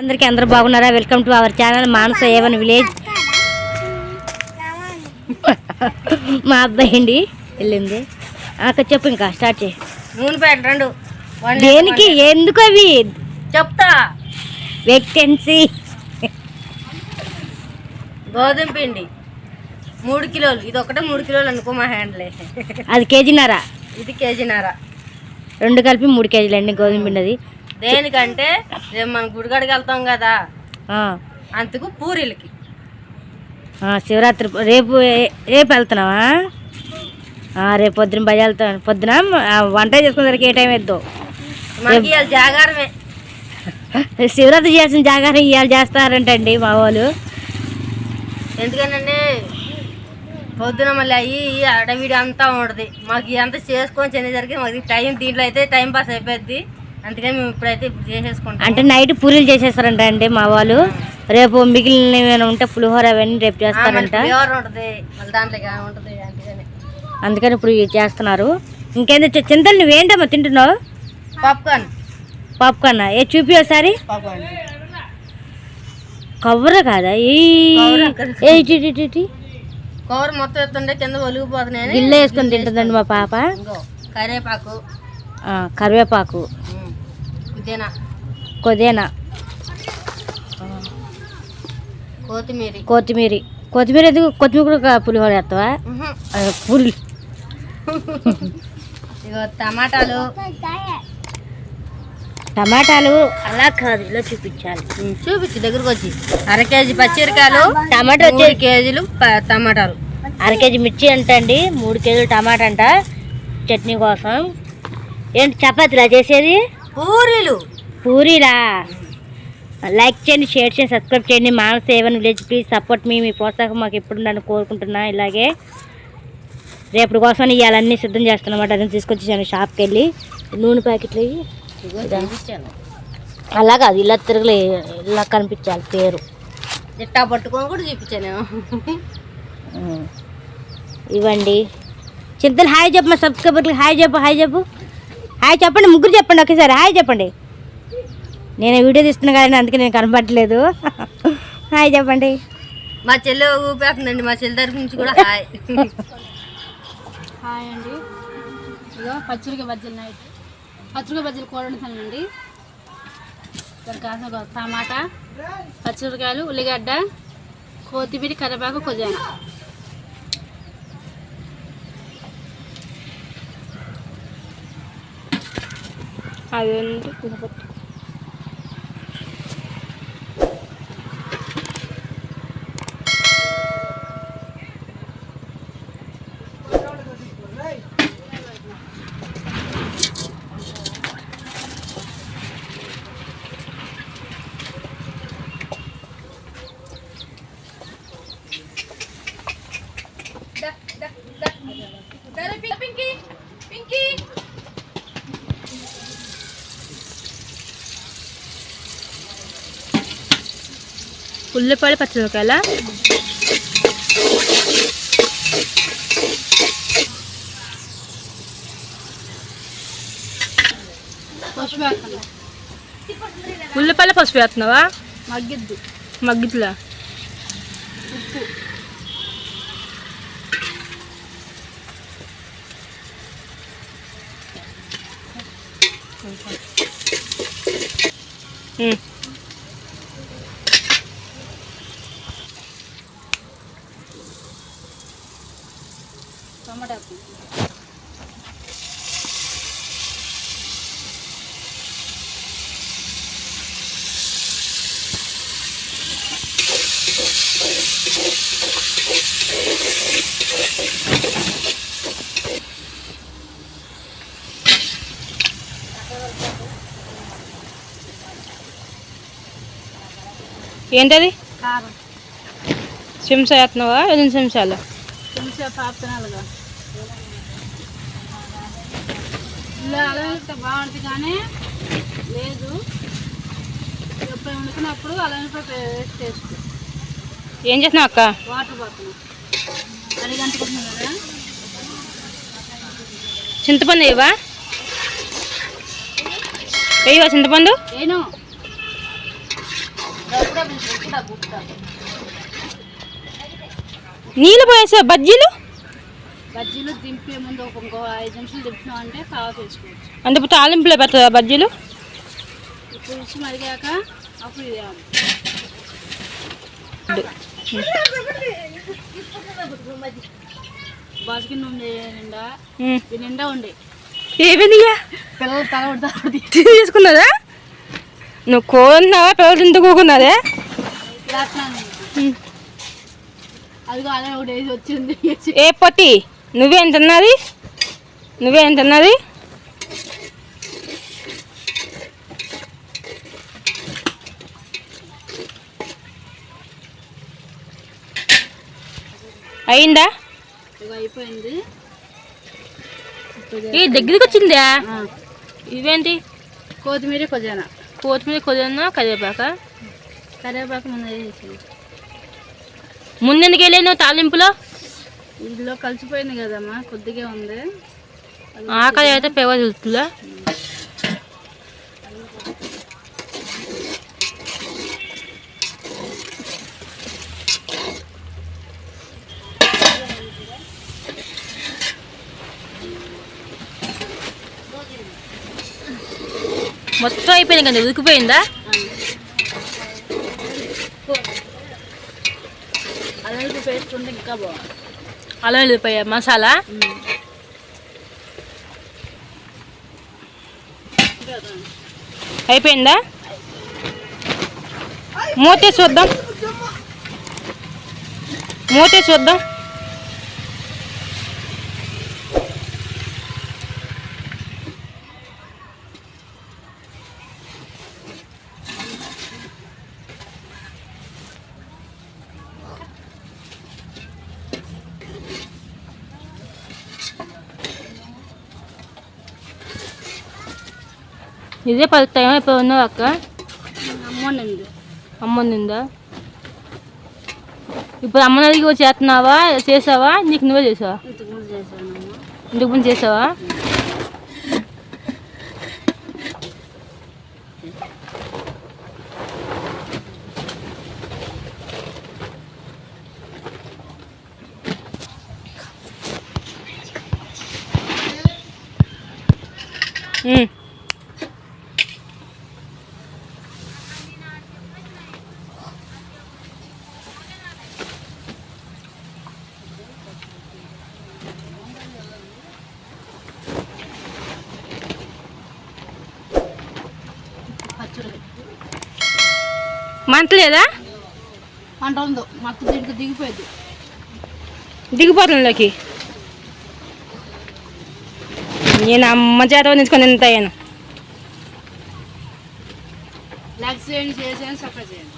అందరికీ అందరూ బాగున్నారా? Welcome to our channel Manasa A one village మా అబ్బాయి అండి వెళ్ళింది. అక్క చెప్పు ఇంకా స్టార్ట్ చేయి. నూనె ప్యాకెట్ రెండు. వన్ దేనికి? ఎందుకు అవి? చెప్తా. వెక్టెన్సీ గోధుమ పిండి. మూడు కిలోలు. ఇది ఒకటే మూడు కిలోలు అనుకో మా హ్యాండ్లే. అది కేజీన్నర ఇది కేజీన్నర రెండు కలిపి మూడు కేజీలు అండి గోధుమ పిండి అది. దేనికంటే రేపు మనం గుడికాడికి వెళ్తాం కదా. అందుకు పూరీలకి. శివరాత్రి రేపు రేపు వెళ్తున్నావా? రేపు పొద్దున వెళ్తాను పొద్దున వంట చేసుకునేసరికి ఏ టైం ఇవాళ జాగారమే. శివరాత్రి చేసిన జాగారం ఇవాళ చేస్తారంటండి మా వాళ్ళు. ఎందుకనంటే పొద్దున మళ్ళీ అయ్యి అడవిడి అంతా ఉంటుంది. మాకు ఇదంతా చేసుకొని చెందేసరికి మాకు టైం దీంట్లో అయితే టైం పాస్ అయిపోద్ది. అందుకని మేము ఇప్పుడైతే ఇప్పుడు చేసేసుకుంటాం. అంటే నైట్ పూరీలు చేసేస్తారంట అండి మా వాళ్ళు. రేపు మిగిలిన ఏమైనా ఉంటే పులిహోర అవన్నీ రేపు చేస్తారంట. ప్యూర్ ఉంటుంది మళ్ళీ దాంట్లో ఇక ఉంటుంది అందుకని. అందుకని ఇప్పుడు ఇవి చేస్తున్నారు. ఇంకేందో చి- చింతలు నువ్వేంటమ్మా తింటున్నావు? పాప్కార్న్ పాప్కార్న్ ఏ చూపి ఒకసారి. పాప్కార్న్ కాదా? ఈ. ఏ ఇటు ఇటు ఇటు ఇటు. కవర్ మొత్తం ఎత్తుంటే కింద ఒలిగిపోతున్నాయని గిల్ల వేసుకొని తింటుందండి మా పాప. ఇంకో కరివేపాకు. ఆ, కరివేపాకు. కొదేనా? కొత్తిమీర. కొత్తిమీర. కొత్తిమీర ఎందుకు? కొత్తిమీర కూడా పులిహోర వేస్తావా పులి. ఇగో టమాటాలు. టమాటాలు. అలా కాదు ఇలా చూపించాలి. చూపించు దగ్గరకు వచ్చి. అర కేజీ పచ్చిమిరకాయలు టమాటా మూడు కేజీలు టమాటాలు. అర కేజీ మిర్చి అంట అండి మూడు కేజీలు టమాటా అంట చట్నీ కోసం. ఏంటి చపాతీలా చేసేది? పూరీలు. పూరీలా? లైక్ చేయండి షేర్ చేయండి సబ్స్క్రైబ్ చేయండి. Manava seven village please support మీ మీ ప్రోత్సాహం మాకు ఎప్పుడు నన్ను కోరుకుంటున్నా. ఇలాగే రేపటి కోసం ఇవాళన్నీ సిద్ధం చేస్తున్నమాట అదని తీసుకొచ్చేసాను షాప్కి వెళ్ళి. నూనె ప్యాకెట్లు అలా కాదు ఇలా తిరగలే ఇలా కనిపించాలి పేరు. ఇట్టా పట్టుకొని కూడా చూపించాను. ఇవ్వండి. చింతలు హాయ్ చెప్పు మా సబ్స్క్రైబర్కి హాయ్ చెప్పు హాయ్ చెప్పు. హాయ్ చెప్పండి ముగ్గురు చెప్పండి ఒకేసారి. హాయ్ చెప్పండి. నేను వీడియో తీస్తున్నా కానీ అందుకే నేను కనపడట్లేదు. హాయ్ చెప్పండి. మా చెల్లి ఊపేస్తుందండి మా చెల్లి తరఫు నుంచి కూడా హాయ్. హాయ్ అండి. ఇగో పచ్చిమిరకాయ బజ్జీలు నైట్ పచ్చిమిరకాయ బజ్జీలు కూర వండుతానండి. కాసిన టమాటా పచ్చిమిరకాయలు ఉల్లిగడ్డ కొత్తిమీర కరివేపాకు కొద్దిగా అది ఉల్లిపాయలు వేస్తాను ఉల్లిపాయలు పసుపు వేస్తున్నావా? మగ్గిద్ది. మగ్గిట్లా ఉప్పు. ఏంటది? చెంచా వేస్తున్నావా రెండు చెంచాలు పాపుతున్నాలుగా ఇలా బాగుంటుంది కానీ లేదు. ఎప్పుడు వండుకున్నప్పుడు అలా వేస్ట్ టేస్ట్ ఏం చేస్తున్నావు అక్క? వాటర్ పోతున్నాం అడిగి అంటుకుంటున్నాం కదా? చింతపండు వేయవా? వేయవా చింతపండు. నీళ్ళు పోయేసా బజ్జీలు? బజ్జీలు దింపే ముందు ఒక ఇంకో ఐదు నిమిషాలు దింపినాం అంటే కావాలి చేసుకోవచ్చు అంటే ఇప్పుడు తాలింపులో పెడతారా బజ్జీలు? రుచి మరిగాక అప్పుడు ఇది. బాసుకి నిండా. ఇది నిండా ఉండే. తీసుకున్నదా నువ్వు కోరున్నావా పిల్లలు వేసి వచ్చింది. ఏ పొట్టి? నువ్వేం తిన్నది నువ్వేం తిన్నది అయిందా? ఇక అయిపోయింది. ఈ దగ్గరికి వచ్చిందా? ఇవేంటి? కొత్తిమీర కొద్దిగా కొత్తిమీర కొద్దిగా కరివేపాక? కరివేపాకు ముందు ముందెందుకు వెళ్ళాను తాలింపులో? ఇందులో కలిసిపోయింది కదమ్మా కొద్దిగా ఉంది. ఆకలి అయితే పెవ చూస్తుందా? మొత్తం అయిపోయింది కదా ఉడికిపోయిందా? అలా వెళ్ళిపోయా మసాలా? అయిపోయిందా? మూతే చూద్దాం. మూతే చూద్దాం. ఇదే పది టైం అయిపోయి ఉన్నావు అక్క? అమ్మోనండి అమ్మ నిందా ఇప్పుడు అమ్మ నదికి చేస్తున్నావా? చేసావా? నీకు నువ్వే చేసావా? ఇంతకు ముందు చేసావా? ఉమ్. మంటలేదా అంట ఉందో. మొత్తం దీనికి దిగిపోయింది. దిగిపోతుందిలోకి. నేను అమ్మ చేత నించుకొని ఎంత అయ్యాను లెగ్ చేయండి చేసేయండి సపరేట్ చేయండి.